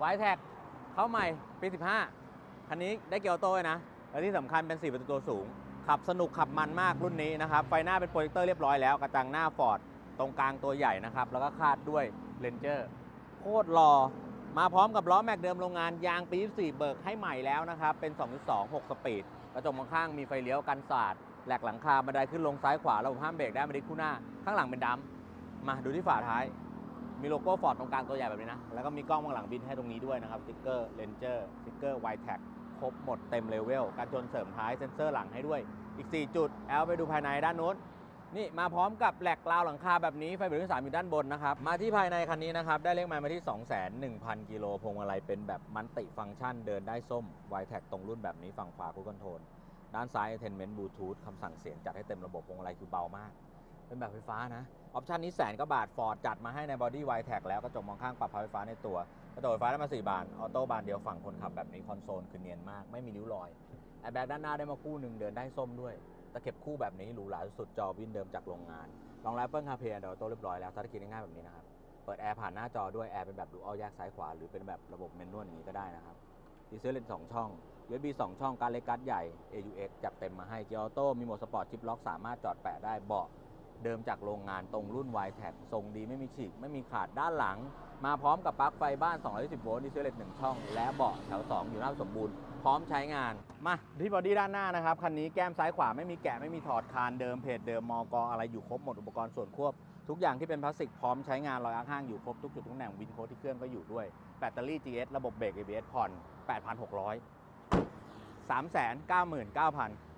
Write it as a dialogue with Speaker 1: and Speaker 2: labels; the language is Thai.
Speaker 1: ไวแท็กเข้าใหม่ปี 15 คันนี้ได้เกียร์ออโต้เลยนะ และที่สำคัญเป็น 4 ประตูตัวสูง ขับสนุกขับมันมากรุ่นนี้นะครับ ไฟหน้าเป็นโปรเจคเตอร์เรียบร้อยแล้ว กระจังหน้าฟอร์ดตรงกลางตัวใหญ่นะครับ แล้วก็คาดด้วยเลนเจอร์โคตรหล่อมาพร้อมกับล้อแม็กเดิมโรงงานยางปี 24 เบิกให้ใหม่แล้วนะครับ เป็น 2.2 6 สปีด กระจกมองข้างมีไฟเลี้ยวกันสาดแหลกหลังคาบันไดขึ้นลงซ้ายขวาระบบห้ามเบรกได้ไม่ได้คู่หน้า ข้างหลังเป็นดัมป์มาดูที่ฝาท้าย มีโลโก้ฟอร์ดตรงกลางตัวใหญ่แบบนี้นะ แล้วก็มีกล้องมองหลังบินให้ตรงนี้ด้วยนะครับสติ๊กเกอร์เลนเจอร์สติ๊กเกอร์ไวแท็กครบหมดเต็มเลเวลการจนเสริมท้ายเซ็นเซอร์หลังให้ด้วย อีก 4 จุดแอลไปดูภายในด้านโน้นนี่มาพร้อมกับแหลกราวหลังคาแบบนี้ไฟเบรกที่สามอยู่ด้านบนนะครับ มาที่ภายในคันนี้นะครับ ได้เลขไมล์มาที่ 21,000 กิโลพวงมาลัยเป็นแบบมันติฟังก์ชันเดินได้ส้มไวแท็กตรงรุ่นแบบนี้ฝั่งขวาคูคอนโทรลด้านซ้ายเทนเมนต์บลูทูธคำสั่งเสียงจัดให้เต็มระบบพวงมาลัยคือเบามาก เป็นแบบไฟฟ้านะออปชันนี้แสนก็บาทฟอร์ดจัดมาให้ในบอดี้ไวแท็กแล้วกระจกมองข้างปรับไฟฟ้าในตัวกระจกไฟฟ้าได้มา 4 บานออโต้บานเดียวฝั่งคนขับแบบนี้คอนโซลคือเนียนมากไม่มีริ้วรอยแอร์แบ็กด้านหน้าได้มาคู่หนึ่งเดินได้ส้มด้วยตะเข็บคู่แบบนี้หรูหราสุดจอวินเดิมจากโรงงานรองรับเปิลคาเพย์เดอโต้เรียบร้อยแล้วสตาร์ทคิดง่ายแบบนี้นะครับเปิดแอร์ผ่านหน้าจอด้วยแอร์เป็นแบบดูเอาแยกซ้ายขวาหรือเป็นแบบระบบเมนนวลอย่างนี้ก็ได้นะครับดีเซลเลน2ช่อง USB 2 ช่องการเล็กการดใหญ่ AUX จัดเต็มมาให้เกียร์ออโต้มีโหมดสปอร์ตชิปล็อกสามารถจอดแปะได้เบาะ เดิมจากโรงงานตรงรุ่น y t แท็ทรงดีไม่มีฉีก ไม่มีขาดด้านหลัง มาพร้อมกับปลั๊กไฟบ้าน220โวลต์ดีเซลเลต1ช่อง และเบาะแถว 2 อยู่หน้าสมบูรณ์ พร้อมใช้งาน มาที่บอดี้ด้านหน้านะครับ คันนี้แก้มซ้ายขวาไม่มีแกะไม่มีถอดคานเดิมเพจเดิมมอกออะไรอยู่ครบหมดอุปกรณ์ส่วนควบ ทุกอย่างที่เป็นพลาสติกพร้อมใช้งานรอยอ้างห้างอยู่ครบทุกจุดทุกแหน่งวินโคที่เครื่องก็อยู่ด้วยแบตเตอรี่ GS ระบบเบรก ABS ผ่อน 8,600 399,000